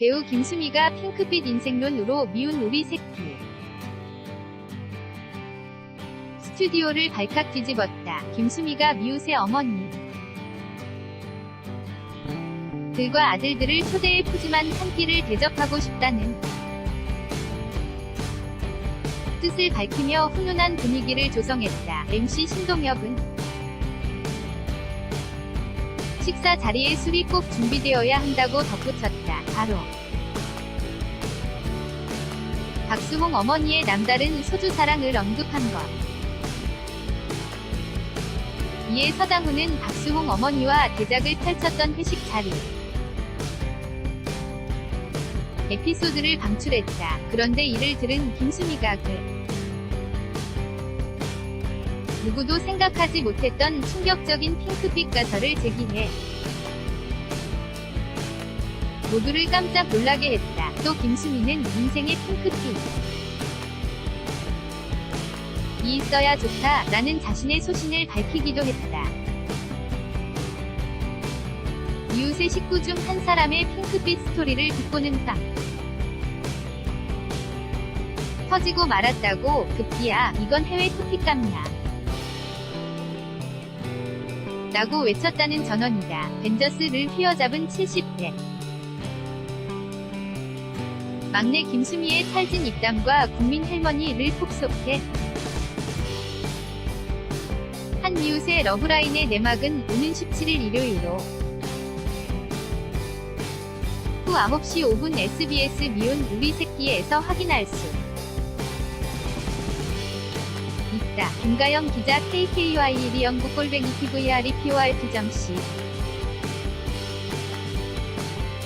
배우 김수미가 핑크빛 인생론으로 미운 우리 새끼. 스튜디오를 발칵 뒤집었다. 김수미가 미우새 어머니. 들과 아들들을 초대해 푸짐한 한 끼를 대접하고 싶다는 뜻을 밝히며 훈훈한 분위기를 조성했다. MC 신동엽은 식사 자리에 술이 꼭 준비되어야 한다고 덧붙였다. 바로 박수홍 어머니의 남다른 소주 사랑을 언급한 것. 이에 서장훈은 박수홍 어머니와 대작을 펼쳤던 회식 자리. 에피소드를 방출했다. 그런데 이를 들은 김수미가 그 누구도 생각하지 못했던 충격적인 핑크빛 가설을 제기해 모두를 깜짝 놀라게 했다. 또 김수미는 인생의 핑크빛. 이 있어야 좋다. 라는 자신의 소신을 밝히기도 했다. 이웃의 식구 중 한 사람의 핑크빛 스토리를 듣고는 빵. 터지고 말았다고 급기야 이건 해외 토픽감이야. 라고 외쳤다는 전원이다. 벤저스를 휘어잡은 70대. 막내 김수미의 찰진 입담과 국민 할머니를 폭소해 한 이웃의 러브라인의 내막은 오는 17일 일요일로 후 9시 5분 SBS 미운 우리 새끼에서 확인할 수 있다. 김가영 기자 KKY1 영국 골뱅이 TVR이 PORP.C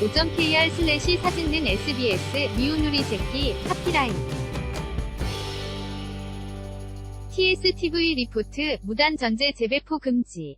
5.kr 슬래시 사진는 SBS 미운 우리 새끼 카피라인 TSTV 리포트 무단 전제 재배포 금지